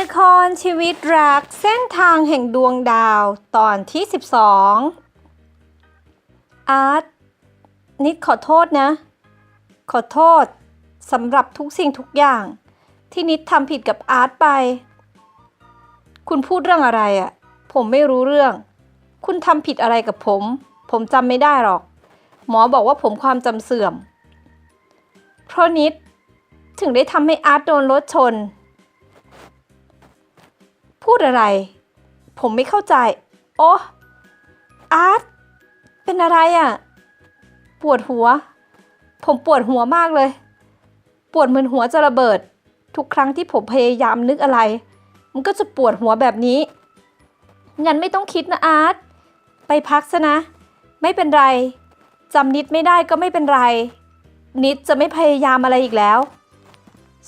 ละครชีวิตรักเส้นทางแห่งดวงดาวตอนที่ 12 อาร์ตนิดขอโทษนะ ขอโทษสำหรับทุกสิ่งทุกอย่าง ที่นิดทำผิดกับอาร์ตไป คุณพูดเรื่องอะไรอะ่ะ ผมไม่รู้เรื่อง คุณทำผิดอะไรกับผม ผมจำไม่ได้หรอก หมอบอกว่าผมความจำเสื่อม เพราะนิดถึงได้ทำให้อาร์ตโดนรถชน พูดอะไร ผมไม่เข้าใจ โอ้อาร์ต เป็นอะไรอะ่ะ ปวดหัว ผมปวดหัวมากเลย ปวดเหมือนหัวจะระเบิด ทุกครั้งที่ผมพยายามนึกอะไร มันก็จะปวดหัวแบบนี้ งั้นไม่ต้องคิดนะอาร์ต ไปพักซะนะ ไม่เป็นไร จำนิดไม่ได้ก็ไม่เป็นไร นิดจะไม่พยายามอะไรอีกแล้ว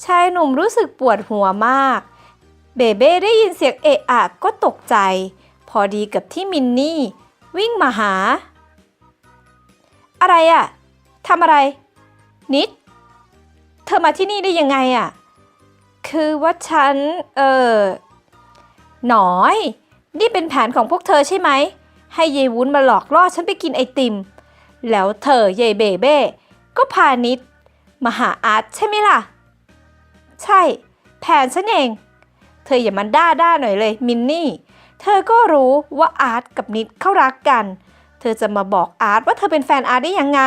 ชายหนุ่มรู้สึกปวดหัวมาก เบเบ้ได้ยินเสียงเอะอะก็ตกใจ พอดีกับที่มินนี่ วิ่งมาหา อะไรอะทำอะไร นิด เธอมาที่นี่ได้ยังไงอะคือว่าฉัน เออหนอย นี่เป็นแผนของพวกเธอใช่ไหม ให้เยวุ้นมาหลอกล่อฉันไปกินไอติม แล้วเธอเยเบเบ้ก็พานิดมาหาอาร์ตใช่ไหมล่ะ ใช่ แผนฉันเอง เธออย่ามันด้าด้าหน่อยเลยมินนี่ เธอก็รู้ว่าอาร์ตกับนิดเขารักกัน เธอจะมาบอกอาร์ตว่าเธอเป็นแฟนอาร์ตได้ยังไง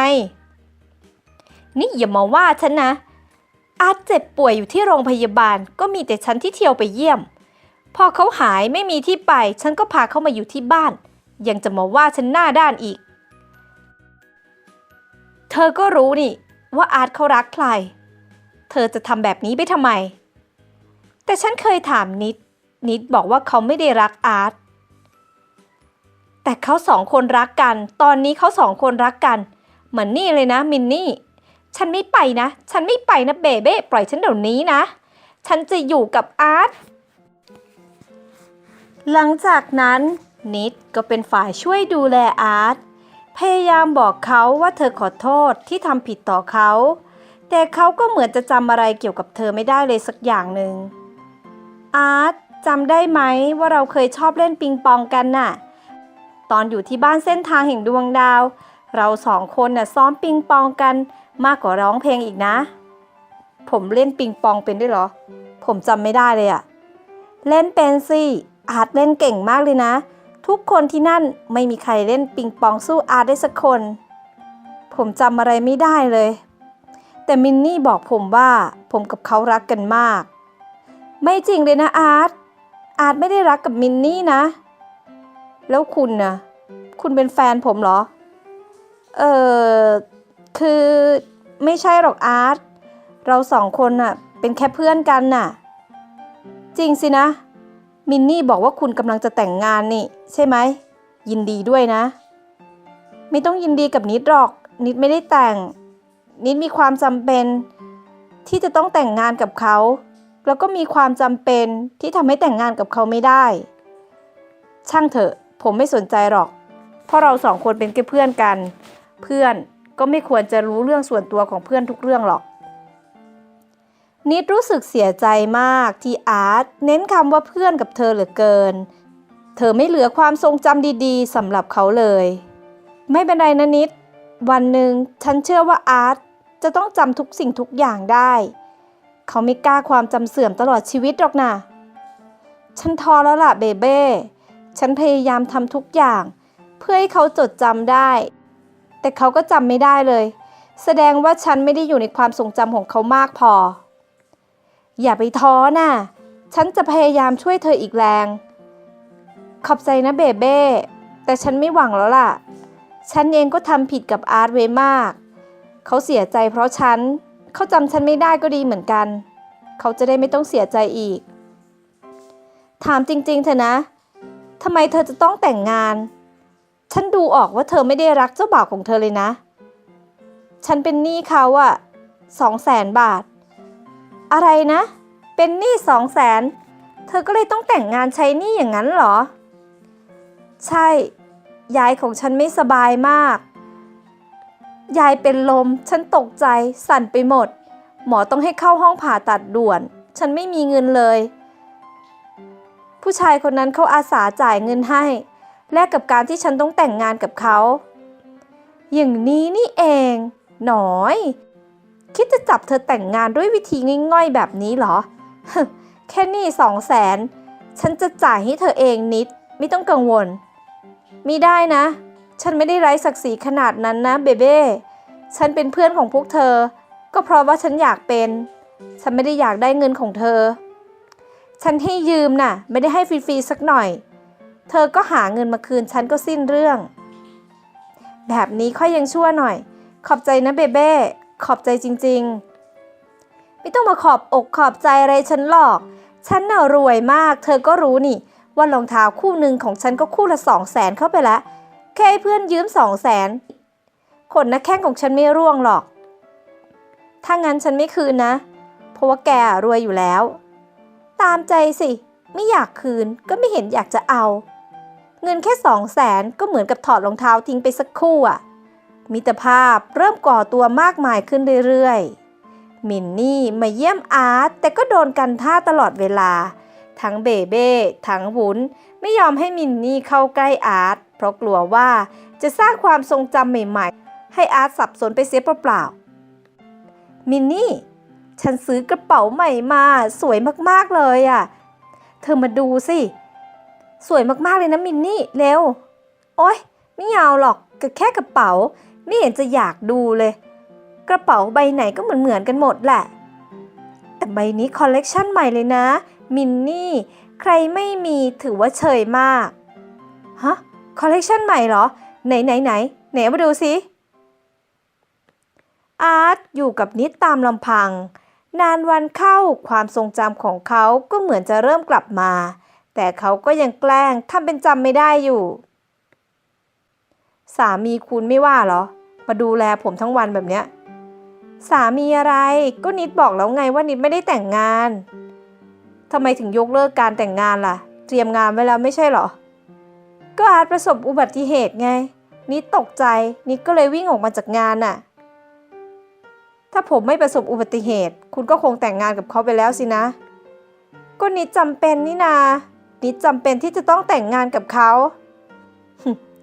นี่อย่ามาว่าฉันนะ อาร์ตเจ็บป่วยอยู่ที่โรงพยาบาลก็มีแต่ฉันที่เที่ยวไปเยี่ยม พอเขาหายไม่มีที่ไป ฉันก็พาเขามาอยู่ที่บ้าน ยังจะมาว่าฉันหน้าด้านอีก เธอก็รู้นี่ว่าอาร์ตเขารักใคร เธอจะทำแบบนี้ไปทำไม แต่ฉันเคยถามนิด นิดบอกว่าเขาไม่ได้รักอาร์ต แต่เขาสองคนรักกัน ตอนนี้เขาสองคนรักกัน เหมือนนี่เลยนะมินนี่ ฉันไม่ไปนะ ฉันไม่ไปนะเบเบ้ปล่อยฉันเดี๋ยวนี้นะ ฉันจะอยู่กับอาร์ต หลังจากนั้นนิดก็เป็นฝ่ายช่วยดูแลอาร์ต พยายามบอกเขาว่าเธอขอโทษที่ทำผิดต่อเขา แต่เขาก็เหมือนจะจำอะไรเกี่ยวกับเธอไม่ได้เลยสักอย่างหนึ่ง อาร์ตจำได้ไหมว่าเราเคยชอบเล่นปิงปองกันน่ะ ตอนอยู่ที่บ้านเส้นทางแห่งดวงดาว เราสองคนน่ะซ้อมปิงปองกันมากกว่าร้องเพลงอีกนะ ผมเล่นปิงปองเป็นด้วยเหรอ ผมจำไม่ได้เลยอะเล่นเป็นสิอาร์ตเล่นเก่งมากเลยนะ ทุกคนที่นั่นไม่มีใครเล่นปิงปองสู้อาร์ตได้สักคน ผมจำอะไรไม่ได้เลย แต่มินนี่บอกผมว่าผมกับเขารักกันมาก ไม่จริงเลยนะอาร์ต อาร์ตไม่ได้รักกับมินนี่นะ แล้วคุณนะคุณเป็นแฟนผมเหรอ เออคือไม่ใช่หรอกอาร์ต เราสองคนน่ะ เป็นแค่เพื่อนกันน่ะ จริงสินะ มินนี่บอกว่าคุณกำลังจะแต่งงานนี่ ใช่ไหม ยินดีด้วยนะ ไม่ต้องยินดีกับนิดหรอก นิดไม่ได้แต่ง นิดมีความจำเป็น ที่จะต้องแต่งงานกับเขา แล้วก็มีความจำเป็นที่ทำให้แต่งงานกับเขาไม่ได้ ช่างเถอะ ผมไม่สนใจหรอก เพราะเราสองคนเป็นแค่เพื่อนกัน เพื่อนก็ไม่ควรจะรู้เรื่องส่วนตัวของเพื่อนทุกเรื่องหรอก นิดรู้สึกเสียใจมากที่อาร์ตเน้นคำว่าเพื่อนกับเธอเหลือเกิน เธอไม่เหลือความทรงจำดีๆสำหรับเขาเลย ไม่เป็นไรนะนิด วันหนึ่งฉันเชื่อว่าอาร์ตจะต้องจำทุกสิ่งทุกอย่างได้ เขาไม่กล้าความจำเสื่อมตลอดชีวิตหรอกนะ ฉันท้อแล้วล่ะเบเบ้ ฉันพยายามทำทุกอย่าง เพื่อให้เขาจดจำได้ แต่เขาก็จำไม่ได้เลย แสดงว่าฉันไม่ได้อยู่ในความทรงจำของเขามากพอ อย่าไปท้อนะ่ะ ฉันจะพยายามช่วยเธออีกแรง ขอบใจนะเบเบ้ แต่ฉันไม่หวังแล้วล่ะ ฉันเองก็ทำผิดกับอาร์ตไว้มาก เขาเสียใจเพราะฉันเขาจำฉันไม่ได้ก็ดีเหมือนกัน เขาจะได้ไม่ต้องเสียใจอีก ถามจริงๆเถอะนะทำไมเธอจะต้องแต่งงาน ฉันดูออกว่าเธอไม่ได้รักเจ้าบ่าวของเธอเลยนะ ฉันเป็นหนี้เขาอะสองแสนบาท อะไรนะ เป็นหนี้สองแสนเธอก็เลยต้องแต่งงานใช้หนี้อย่างนั้นเหรอ ใช่ ยายของฉันไม่สบายมาก ยายเป็นลม ฉันตกใจ สั่นไปหมด หมอต้องให้เข้าห้องผ่าตัดด่วน ฉันไม่มีเงินเลย ผู้ชายคนนั้นเขาอาสาจ่ายเงินให้ แลกกับการที่ฉันต้องแต่งงานกับเขา อย่างนี้นี่เอง หนอย คิดจะจับเธอแต่งงานด้วยวิธีง่อยๆแบบนี้เหรอ แค่นี้สองแสน ฉันจะจ่ายให้เธอเองนิด ไม่ต้องกังวลมีได้นะ ฉันไม่ได้ไร้ศักดิ์ศรีขนาดนั้นนะเบเบ้ ฉันเป็นเพื่อนของพวกเธอ ก็เพราะว่าฉันอยากเป็น ฉันไม่ได้อยากได้เงินของเธอ ฉันให้ยืมน่ะ ไม่ได้ให้ฟรีๆสักหน่อย เธอก็หาเงินมาคืนฉันก็สิ้นเรื่อง แบบนี้ค่อยยังชั่วหน่อย ขอบใจนะเบเบ้ ขอบใจจริงๆ ไม่ต้องมาขอบอกขอบใจอะไรฉันหรอก ฉันน่ะรวยมาก เธอก็รู้นี่ ว่ารองเท้าคู่หนึ่งของฉันก็คู่ละสองแสนเข้าไปแล้วแค่เพื่อนยืมสองแสนขนนักแข้งของฉันไม่ร่วงหรอก ถ้างั้นฉันไม่คืนนะ เพราะว่าแกรวยอยู่แล้ว ตามใจสิ ไม่อยากคืนก็ไม่เห็นอยากจะเอา เงินแค่สองแสนก็เหมือนกับถอดรองเท้าทิ้งไปสักคู่อะมิตรภาพเริ่มก่อตัวมากมายขึ้นเรื่อยๆ มินนี่มาเยี่ยมอาร์ตแต่ก็โดนกันท่าตลอดเวลา ทั้งเบเบ้ทั้งวุ้น ไม่ยอมให้มินนี่เข้าใกล้อาร์ตเพราะกลัวว่าจะสร้างความทรงจำใหม่ๆ ให้อาร์ตสับสนไปเสียเปล่าๆ มินนี่ ฉันซื้อกระเป๋าใหม่มาสวยมากๆเลยอะ่ะ เธอมาดูสิ สวยมากๆเลยนะมินนี่เร็ว โอ๊ย ไม่เอาหรอกก็แค่กระเป๋า ไม่เห็นจะอยากดูเลย กระเป๋าใบไหนก็เหมือนเหมือนๆกันหมดแหละ แต่ใบนี้คอลเลกชันใหม่เลยนะ มินนี่ ใครไม่มีถือว่าเฉยมาก ฮะ คอลเลกชันใหม่เหรอ ไหนไหนไหนไหนมาดูสิ อาร์ตอยู่กับนิดตามลำพัง นานวันเข้าความทรงจำของเขาก็เหมือนจะเริ่มกลับมา แต่เขาก็ยังแกล้งทำเป็นจำไม่ได้อยู่ สามีคุณไม่ว่าหรอ มาดูแลผมทั้งวันแบบเนี้ย สามีอะไร ก็นิดบอกแล้วไงว่านิดไม่ได้แต่งงานทำไมถึงยกเลิกการแต่งงานล่ะ เตรียมงานไว้แล้วไม่ใช่เหรอ ก็อาจประสบอุบัติเหตุไง นิดตกใจ นิดก็เลยวิ่งออกมาจากงานน่ะ ถ้าผมไม่ประสบอุบัติเหตุ คุณก็คงแต่งงานกับเขาไปแล้วสินะ ก็นิดจำเป็นนี่นา นิดจำเป็นที่จะต้องแต่งงานกับเขา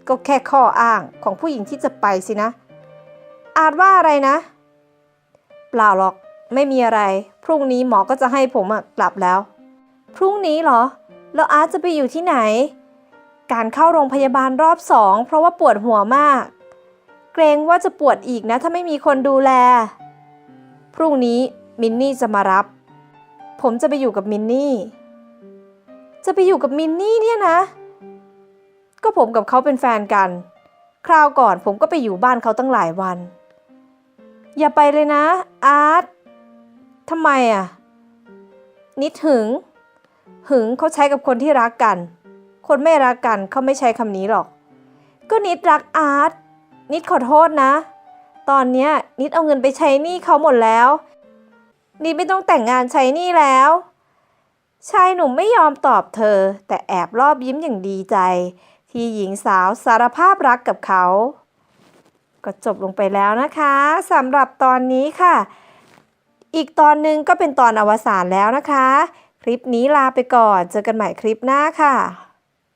ก็แค่ข้ออ้างของผู้หญิงที่จะไปสินะ อาจว่าอะไรนะ เปล่าหรอก ไม่มีอะไร พรุ่งนี้หมอก็จะให้ผมกลับแล้ว พรุ่งนี้เหรอ แล้วอาร์ตจะไปอยู่ที่ไหน การเข้าโรงพยาบาลรอบสองเพราะว่าปวดหัวมาก เกรงว่าจะปวดอีกนะ ถ้าไม่มีคนดูแล พรุ่งนี้มินนี่จะมารับ ผมจะไปอยู่กับมินนี่ จะไปอยู่กับมินนี่เนี่ยนะ ก็ผมกับเขาเป็นแฟนกัน คราวก่อนผมก็ไปอยู่บ้านเขาตั้งหลายวัน อย่าไปเลยนะ อาร์ตทำไมอะ นิดหึง หึงเขาใช้กับคนที่รักกัน คนไม่รักกันเขาไม่ใช้คำนี้หรอก ก็นิดรักอาร์ตนิดขอโทษนะ ตอนเนี้ยนิดเอาเงินไปใช้หนี้เขาหมดแล้ว นิดไม่ต้องแต่งงานใช้หนี้แล้ว ชายหนุ่มไม่ยอมตอบเธอ แต่แอบรอบยิ้มอย่างดีใจ ที่หญิงสาวสารภาพรักกับเขา ก็จบลงไปแล้วนะคะสำหรับตอนนี้ค่ะ อีกตอนหนึ่งก็เป็นตอนอวสานแล้วนะคะ คลิปนี้ลาไปก่อน เจอกันใหม่คลิปหน้าค่ะ